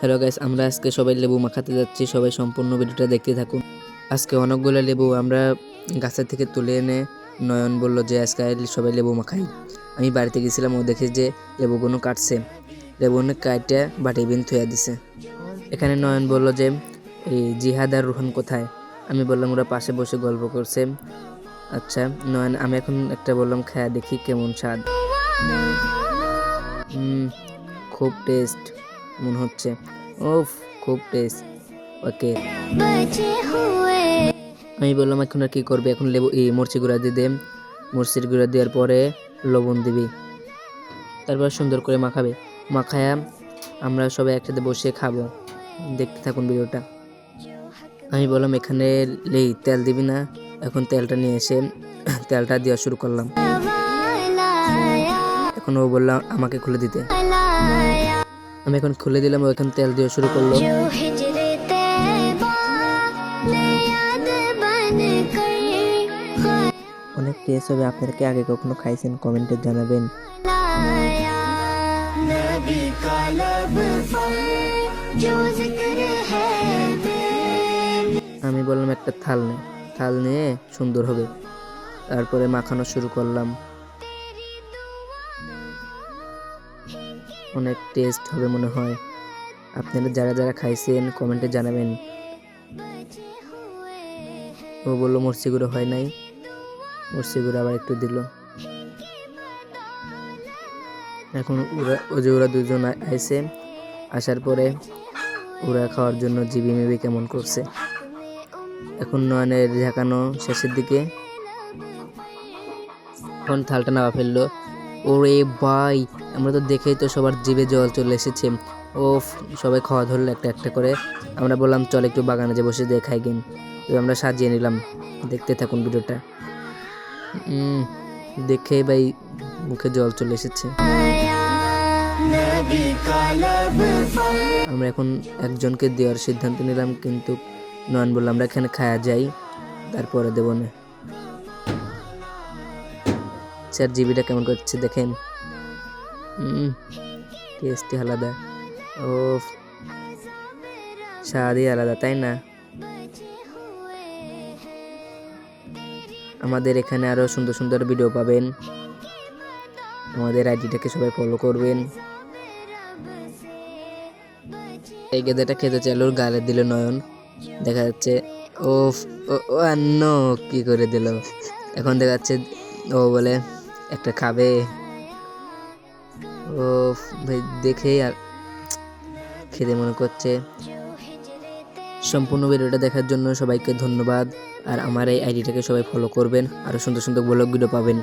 Hello guys, আমরা আজকে সবাই লেবু মাখাতে যাচ্ছি। সবাই সম্পূর্ণ ভিডিওটা দেখতে থাকুন। আজকে অনেকগুলো লেবু আমরা গাছের থেকে তুলে এনে নয়ন বলল যে, আজকে সবাই লেবু মাখাই। আমি বাড়িতে গেছিলাম, ও দেখে যে লেবুগুলো কাটছে। লেবুগুলো কাটে বাটি বিন থুয়া দিছে। এখানে নয়ন বলল যে, এই জিহাদ আর রোহন কোথায়? আমি বললাম, ওরা পাশে বসে গল্প করছে। আচ্ছা নয়ন, আমি এখন একটা বললাম, খায়া দেখি কেমন স্বাদ। খুব টেস্ট। মনে হচ্ছে। ওফ খুব টেস্ট ওকে। আমি বললাম, এখন আর কী করবে? এখন লেবু, এই মরচি গুঁড়া দিয়ে দে। মরচির গুঁড়া দেওয়ার পরে লবণ দিবি। তারপর সুন্দর করে মাখাবে। মাখায়া আমরা সবাই একসাথে বসে খাব। দেখতে থাকুন ভিডিওটা। আমি বললাম, এখানে লেই তেল দিবি না। এখন তেলটা নিয়ে এসে তেলটা দেওয়া শুরু করলাম। এখন ও বললাম আমাকে খুলে দিতে। আমি এখন খুলে দিলাম ওইখান তেল দিয়ে শুরু করল অনেক টেস্ট হবে আপনাদেরকে আগে কখনো খাইছেন কমেন্টে জানাবেন। আমি বললাম একটা থাল নে। থাল নিয়ে সুন্দর হবে। তারপরে মাখানো শুরু করলাম। অনেক টেস্ট হবে মনে হয়। আপনারা যারা যারা খাইছেন কমেন্টে জানাবেন। ও বলল মরচি গুঁড়ো হয় নাই। মরচি গুঁড়ো আবার একটু দিল। এখন ওরা, ও যে ওরা দুজন আ- আইছে, আসার পরে ওরা খাওয়ার জন্য জিবি মিবি কেমন করছে। এখন নয়নের ঝাঁকানো শেষের দিকে। এখন থালটা নামা ফেলল। ওরে ভাই, আমরা তো দেখেই তো সবার জিভে জল চলে এসেছে। ও সবাই খাওয়া ধরলো একটা একটা করে। আমরা বললাম, চল একটু বাগানে যে বসে দেখাই গেম তো আমরা সাজিয়ে নিলাম। দেখতে থাকুন ভিডিওটা। দেখে ভাই মুখে জল চলে এসেছে। আমরা এখন একজনকে দেওয়ার সিদ্ধান্ত নিলাম, কিন্তু নয়ন বললাম আমরা এখানে খায়া যাই, তারপরে দেবো না। স্যার জিবিটা কেমন করছে দেখেন? টেস্টি আলাদা। ও স্বাদই আলাদা, তাই না? আমাদের এখানে আরও সুন্দর সুন্দর ভিডিও পাবেন। আমাদের আইডিটাকে সবাই ফলো করবেন। এই গেঁদাটা খেতে চাইলো গালে দিল নয়ন। দেখা যাচ্ছে ও ও, আন্ন, কি করে দিল? এখন দেখা যাচ্ছে, ও বলে একটা খাবে। ও ভাই আর খেতে মনে করছে। সম্পূর্ণ ভিডিওটা দেখার জন্য সবাইকে ধন্যবাদ। আর আমার এই আইডিটাকে সবাই ফলো করবেন। আরও সুন্দর সুন্দর ব্লগগুলো পাবেন।